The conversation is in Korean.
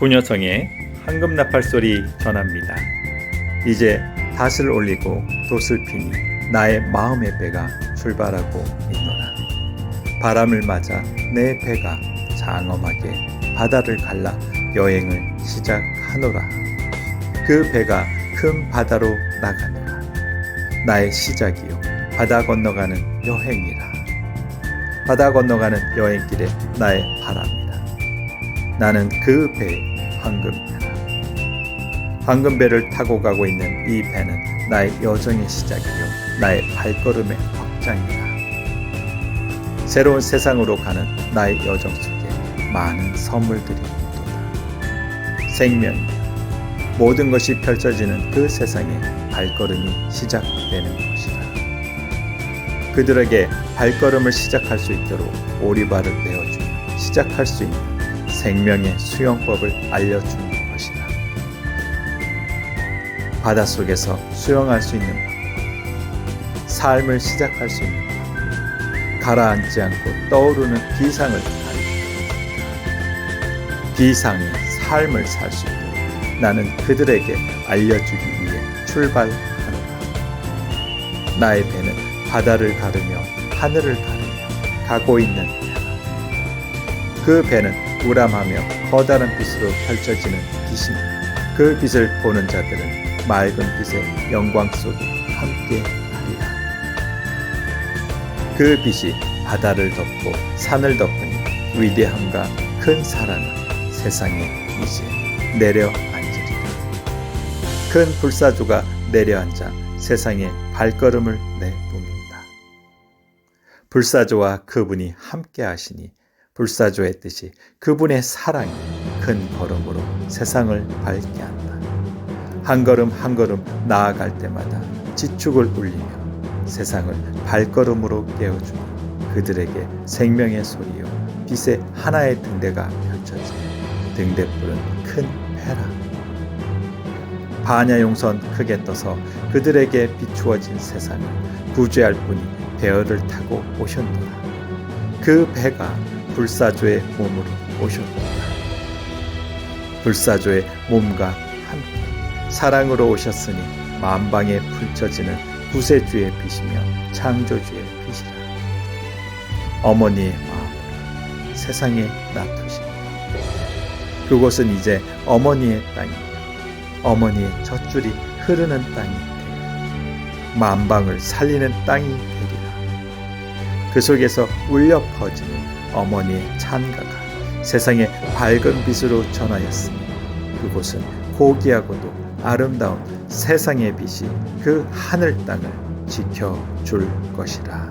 구녀성의 황금 나팔 소리 전합니다. 이제 닷을 올리고 돛을 피니 나의 마음의 배가 출발하고 있노라. 바람을 맞아 내 배가 장엄하게 바다를 갈라 여행을 시작하노라. 그 배가 큰 바다로 나가노라. 나의 시작이요. 바다 건너가는 여행이라. 바다 건너가는 여행길에 나의 바람이라. 나는 그 배의 황금배라. 황금배를 타고 가고 있는 이 배는 나의 여정의 시작이요. 나의 발걸음의 확장이라. 새로운 세상으로 가는 나의 여정 속에 많은 선물들이 있도다. 생명, 모든 것이 펼쳐지는 그 세상에 발걸음이 시작되는 것이다. 그들에게 발걸음을 시작할 수 있도록 오리발을 내어주며 시작할 수 있는 생명의 수영법을 알려주는 것이다. 바닷속에서 수영할 수 있는 방법, 삶을 시작할 수 있는 방법, 가라앉지 않고 떠오르는 비상을 가리키는 것이다. 비상의 삶을 살 수 있도록 나는 그들에게 알려주기 위해 출발하노라. 나의 배는 바다를 가르며 하늘을 가르며 가고 있는 배라. 그 배는 우람하며 커다란 빛으로 펼쳐지는 빛이니 그 빛을 보는 자들은 맑은 빛의 영광 속에 함께 하리라. 그 빛이 바다를 덮고 산을 덮으니 위대함과 큰 사랑은 세상에 이제 내려앉으리라. 큰 불사조가 내려앉아 세상에 발걸음을 내뿜는다. 불사조와 그분이 함께 하시니 불사조의 뜻이 그분의 사랑이 큰 걸음으로 세상을 밝게 한다. 한 걸음 한 걸음 나아갈 때마다 지축을 울리며 세상을 발걸음으로 깨워주니 그들에게 생명의 소리요 빛의 하나의 등대가 펼쳐져 등대불은 큰 회라. 반야용선 크게 떠서 그들에게 비추어진 세상을 구제할 분이 배어를 타고 오셨노라. 그 배가 불사조의 몸으로 오셨노라. 불사조의 몸과 함께 사랑으로 오셨으니 만방에 펼쳐지는 구세주의 빛이며 창조주의 빛이라. 어머니의 마음으로 세상에 놔두시니 그곳은 이제 어머니의 땅이며 어머니의 젖줄이 흐르는 땅이 되리라. 만방을 살리는 땅이 되리라. 그 속에서 울려 퍼지는 어머니의 찬가가 세상에 밝은 빛으로 전하였으니 그곳은 고귀하고도 아름다운 세상의 빛이 그 하늘 땅을 지켜줄 것이라.